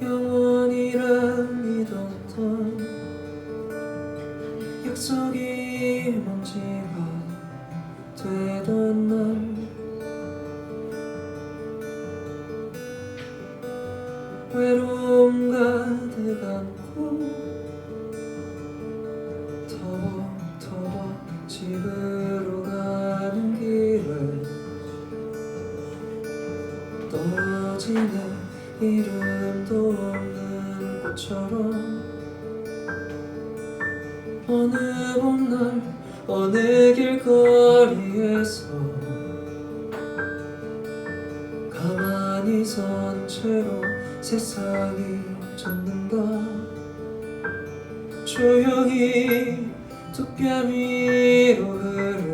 영원이란 믿었던 약속이 먼지가 되던 날. 외로움 가득 안고 터벅터벅 집으로 가는 길에 떨어지네 이름도 없는 꽃처럼 어느 봄날 어느 길거리에서 가만히 선 채로 세상이 젖는다. 조용히 두뺨 위로 흐르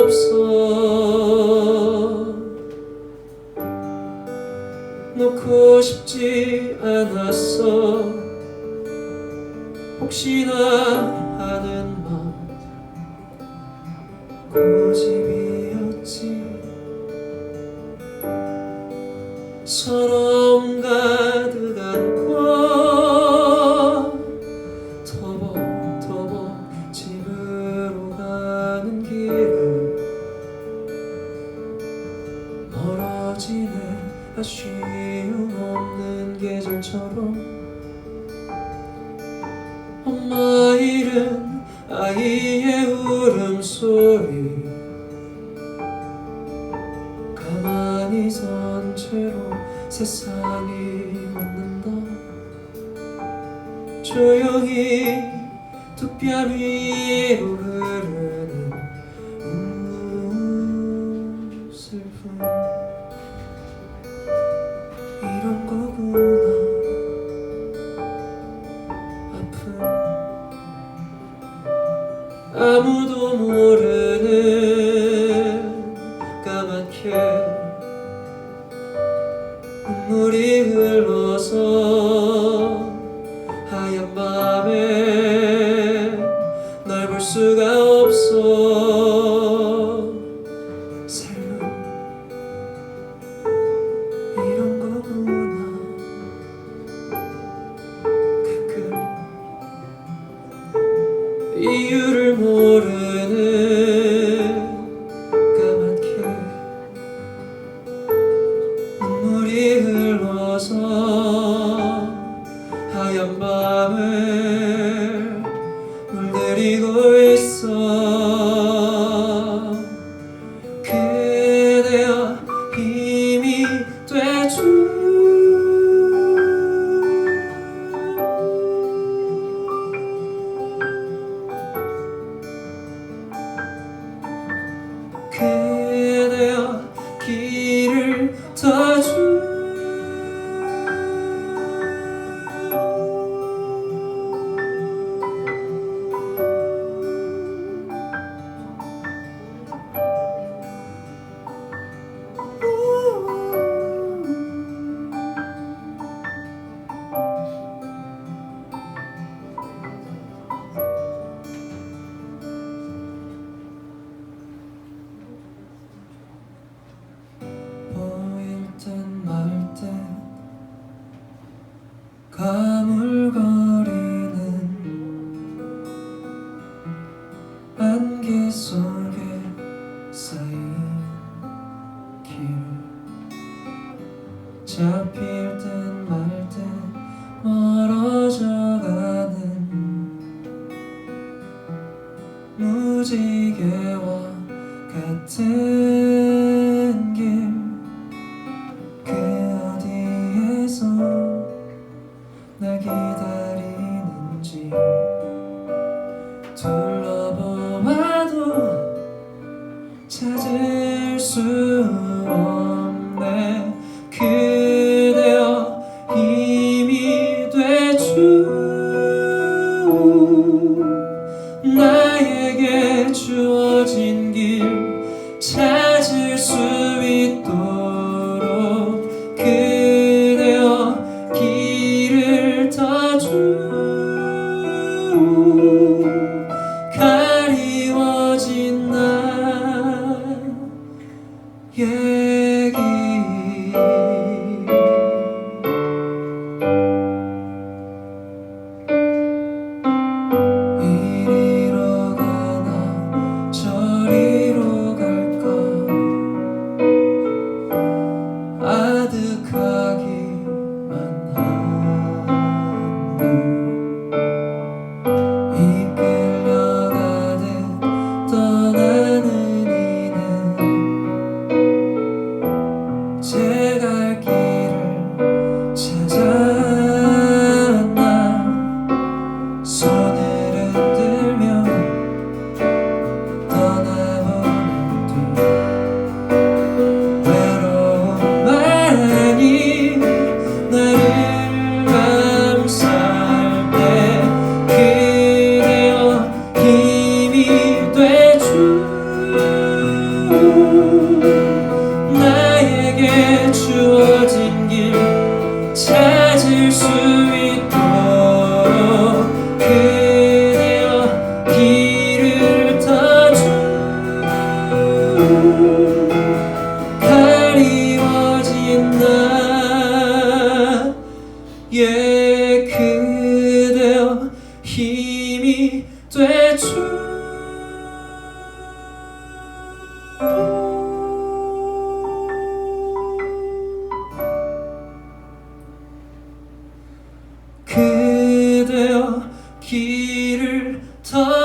없어. 놓고 싶지 않았어. 혹시나 하는 맘 고집이었지. 서러 계절처럼 엄마 이름 아이의 울음소리 가만히 선 채로 세상이 묻는다. 조용히 두뺨 위로 흐르는 음, 슬픔 아무도 모르는 까맣게 눈물이 흘러서 이유를 모르는 까맣게 눈물이 흘러서 하얀 밤을 물들이고 있어 가물거리는 안개 속에 쌓인 길. 잡힐 듯말듯 멀어져가는 무지개와 같은 있도록 길을 다주오 가리워진 날 yeah. 그대여 길을 더